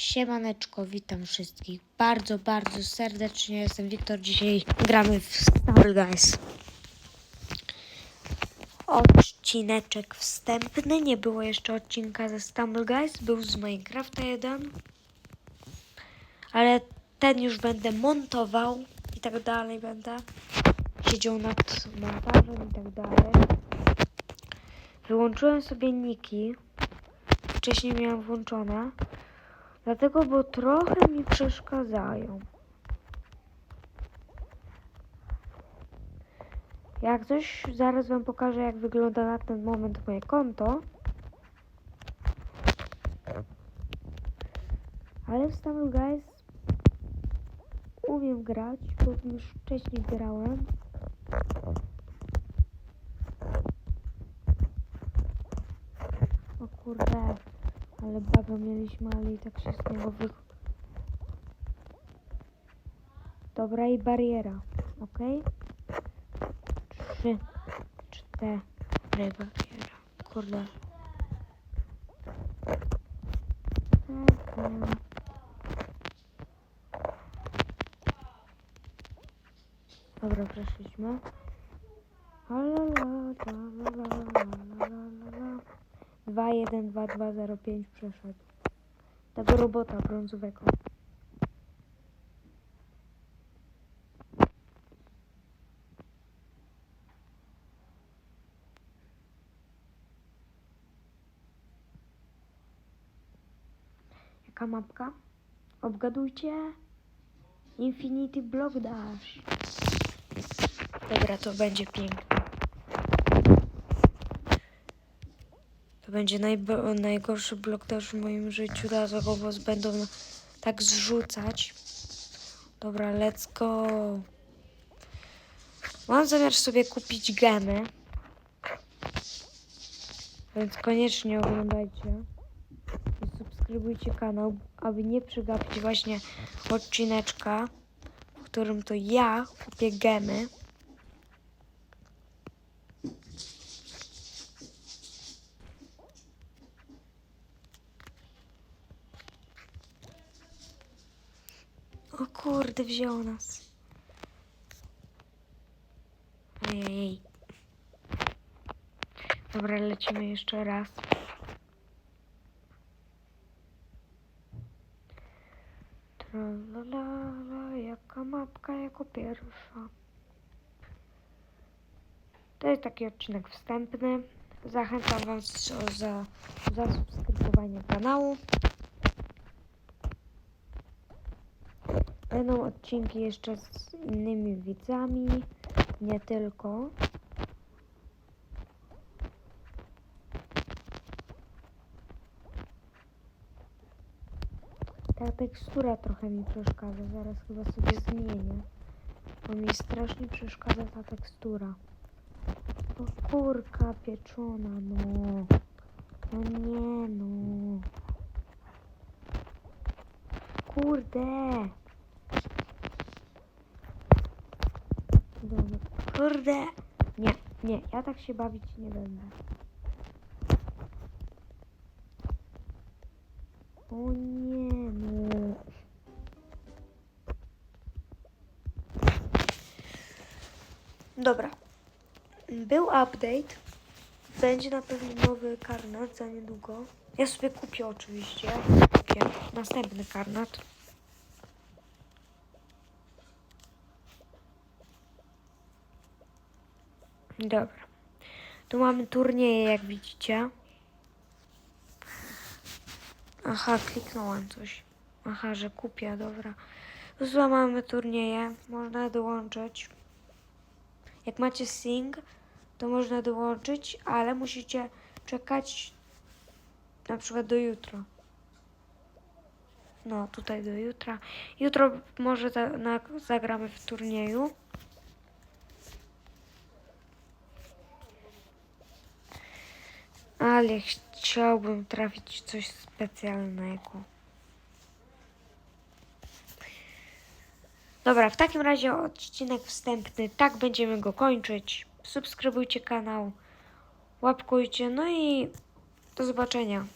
Siemaneczko, witam wszystkich bardzo, bardzo serdecznie. Jestem Wiktor. Dzisiaj gramy w Stumble Guys. Odcineczek wstępny. Nie było jeszcze odcinka ze Stumble Guys. Był z Minecrafta jeden. Ale ten już będę montował i tak dalej będę. Siedział nad montażem i tak dalej. Wyłączyłem sobie niki. Wcześniej miałem włączone. Dlatego, bo trochę mi przeszkadzają. Jak coś, zaraz wam pokażę, jak wygląda na ten moment moje konto. Ale w Stumble Guys umiem grać, bo już wcześniej grałem. O kurde, ale baga mieliśmy, ale i tak się z niego wy... Dobra i bariera, ok? Trzy, cztery bariera, kurde. Dobra, przeszliśmy. Lalalala. 2, 1, 2, 2, 0, 5 przeszedł. Tego robota brązowego. Jaka mapka? Obgadujcie. Infinity Block Dash. Dobra, to będzie piękne. To będzie najgorszy blok też w moim życiu, dlatego bo będą tak zrzucać. Dobra, let's go. Mam zamiar sobie kupić gemy. Więc koniecznie oglądajcie. I subskrybujcie kanał, aby nie przegapić właśnie odcineczka, w którym to ja kupię gemy. O kurde, wziął nas. Ej. Dobra, lecimy jeszcze raz. Tralalala, jaka mapka jako pierwsza. To jest taki odcinek wstępny. Zachęcam Was o za, za subskrybowanie kanału. Będą odcinki jeszcze z innymi widzami, nie tylko. Ta tekstura trochę mi przeszkadza, zaraz chyba sobie zmienię. Bo mi strasznie przeszkadza ta tekstura. O kurka pieczona, no. No nie, no. Kurde. Dobra. Kurde. Nie, nie, ja tak się bawić nie będę. O nie, no. Dobra. Był update. Będzie na pewno nowy karnet za niedługo. Ja sobie kupię oczywiście. Kupię następny karnet. Dobra. Tu mamy turnieje, jak widzicie. Aha, kliknąłem coś. Aha, że kupię, dobra. Tu zła mamy turnieje, można dołączyć. Jak macie Sing, to można dołączyć, ale musicie czekać na przykład do jutra. No, tutaj do jutra. Jutro może na, zagramy w turnieju. Ale chciałbym trafić coś specjalnego. Dobra, w takim razie odcinek wstępny. Tak będziemy go kończyć. Subskrybujcie kanał, łapkujcie, no i do zobaczenia.